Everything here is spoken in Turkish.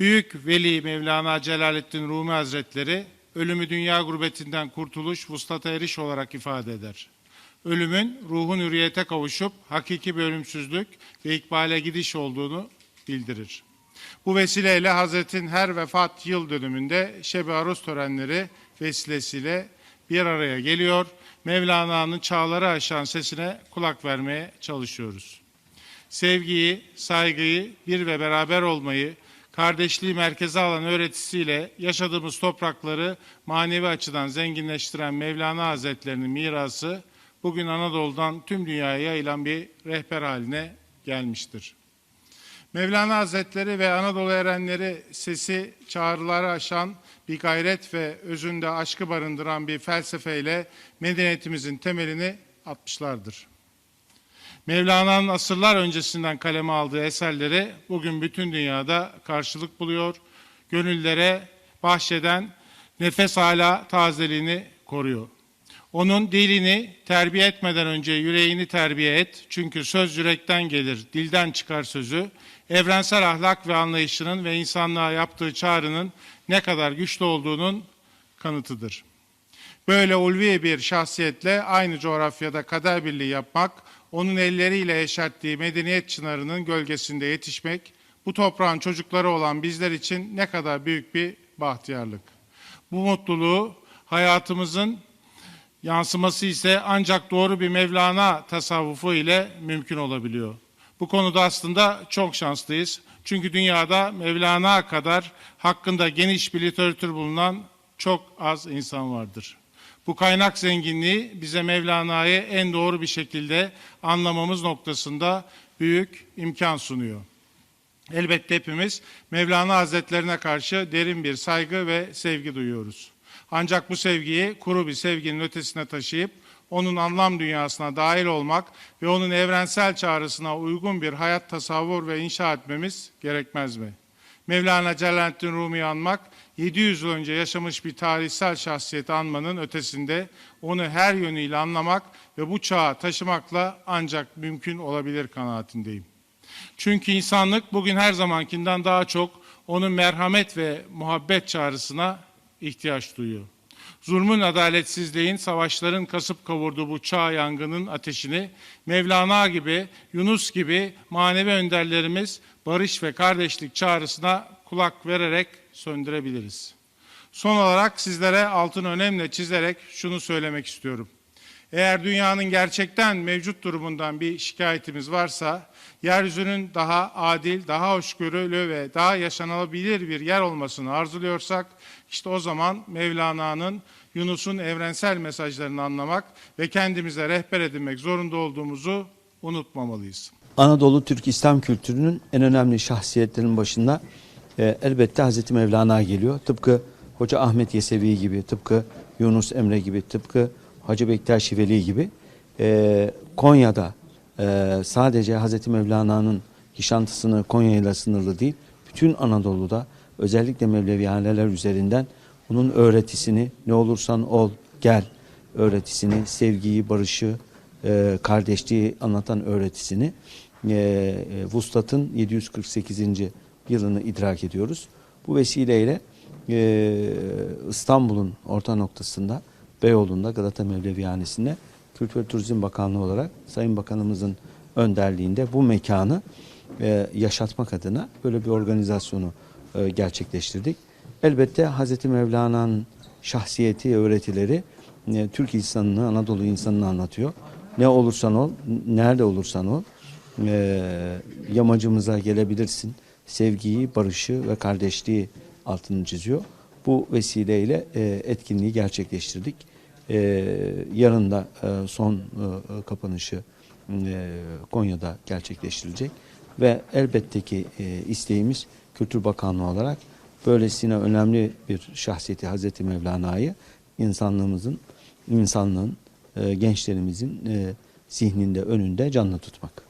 Büyük Veli Mevlana Celaleddin Rumi Hazretleri ölümü dünya gurbetinden kurtuluş, vuslata eriş olarak ifade eder. Ölümün ruhun hürriyete kavuşup hakiki bir ölümsüzlük ve ikbale gidiş olduğunu bildirir. Bu vesileyle Hazretin her vefat yıl dönümünde Şebi Aruz törenleri vesilesiyle bir araya geliyor. Mevlana'nın çağları aşan sesine kulak vermeye çalışıyoruz. Sevgiyi, saygıyı, bir ve beraber olmayı, kardeşliği merkeze alan öğretisiyle yaşadığımız toprakları manevi açıdan zenginleştiren Mevlana Hazretlerinin mirası bugün Anadolu'dan tüm dünyaya yayılan bir rehber haline gelmiştir. Mevlana Hazretleri ve Anadolu erenleri sesi çağrıları aşan bir gayret ve özünde aşkı barındıran bir felsefeyle medeniyetimizin temelini atmışlardır. Mevlana'nın asırlar öncesinden kaleme aldığı eserleri bugün bütün dünyada karşılık buluyor. Gönüllere bahşeden nefes hala tazeliğini koruyor. Onun dilini terbiye etmeden önce yüreğini terbiye et. Çünkü söz yürekten gelir, dilden çıkar sözü. Evrensel ahlak ve anlayışının ve insanlığa yaptığı çağrının ne kadar güçlü olduğunun kanıtıdır. Böyle ulvi bir şahsiyetle aynı coğrafyada kader birliği yapmak, onun elleriyle yeşerttiği medeniyet çınarının gölgesinde yetişmek, bu toprağın çocukları olan bizler için ne kadar büyük bir bahtiyarlık. Bu mutluluğu hayatımızın yansıması ise ancak doğru bir Mevlana tasavvufu ile mümkün olabiliyor. Bu konuda aslında çok şanslıyız. Çünkü dünyada Mevlana kadar hakkında geniş bir literatür bulunan çok az insan vardır. Bu kaynak zenginliği bize Mevlana'yı en doğru bir şekilde anlamamız noktasında büyük imkan sunuyor. Elbette hepimiz Mevlana Hazretlerine karşı derin bir saygı ve sevgi duyuyoruz. Ancak bu sevgiyi kuru bir sevginin ötesine taşıyıp onun anlam dünyasına dahil olmak ve onun evrensel çağrısına uygun bir hayat tasavvur ve inşa etmemiz gerekmez mi? Mevlana Celaleddin Rumi'yi anmak, 700 yıl önce yaşamış bir tarihsel şahsiyeti anmanın ötesinde onu her yönüyle anlamak ve bu çağa taşımakla ancak mümkün olabilir kanaatindeyim. Çünkü insanlık bugün her zamankinden daha çok onun merhamet ve muhabbet çağrısına ihtiyaç duyuyor. Zulmün, adaletsizliğin, savaşların kasıp kavurduğu bu çağ yangının ateşini Mevlana gibi, Yunus gibi manevi önderlerimiz barış ve kardeşlik çağrısına kulak vererek söndürebiliriz. Son olarak sizlere altın önemli çizerek şunu söylemek istiyorum. Eğer dünyanın gerçekten mevcut durumundan bir şikayetimiz varsa, yeryüzünün daha adil, daha hoşgörülü ve daha yaşanabilir bir yer olmasını arzuluyorsak, işte o zaman Mevlana'nın, Yunus'un evrensel mesajlarını anlamak ve kendimize rehber edinmek zorunda olduğumuzu unutmamalıyız. Anadolu Türk İslam kültürünün en önemli şahsiyetlerinin başında e, elbette Hazreti Mevlana geliyor. Tıpkı Hoca Ahmet Yesevi gibi, tıpkı Yunus Emre gibi, tıpkı Hacı Bektaş Veli gibi e, Konya'da e, sadece Hazreti Mevlana'nın yaşantısını Konya ile sınırlı değil, bütün Anadolu'da özellikle Mevlevihaneler üzerinden onun öğretisini ne olursan ol gel öğretisini, sevgiyi, barışı, e, kardeşliği anlatan öğretisini e, e, Vuslat'ın 748. yılını idrak ediyoruz. Bu vesileyle e, İstanbul'un orta noktasında Beyoğlu'nda Galata Mevlevihanesi'nde Kültür ve Turizm Bakanlığı olarak Sayın Bakanımızın önderliğinde bu mekanı e, yaşatmak adına böyle bir organizasyonu e, gerçekleştirdik. Elbette Hazreti Mevlana'nın şahsiyeti, öğretileri e, Türk insanını, Anadolu insanını anlatıyor. Ne olursan ol, nerede olursan ol, e, yamacımıza gelebilirsin. Sevgiyi, barışı ve kardeşliği altını çiziyor. Bu vesileyle e, etkinliği gerçekleştirdik. E, yarın da e, son e, kapanışı e, Konya'da gerçekleştirilecek. Ve elbette ki e, isteğimiz Kültür Bakanlığı olarak böylesine önemli bir şahsiyeti Hazreti Mevlana'yı insanlığımızın, insanlığın, e, gençlerimizin e, zihninde, önünde canlı tutmak.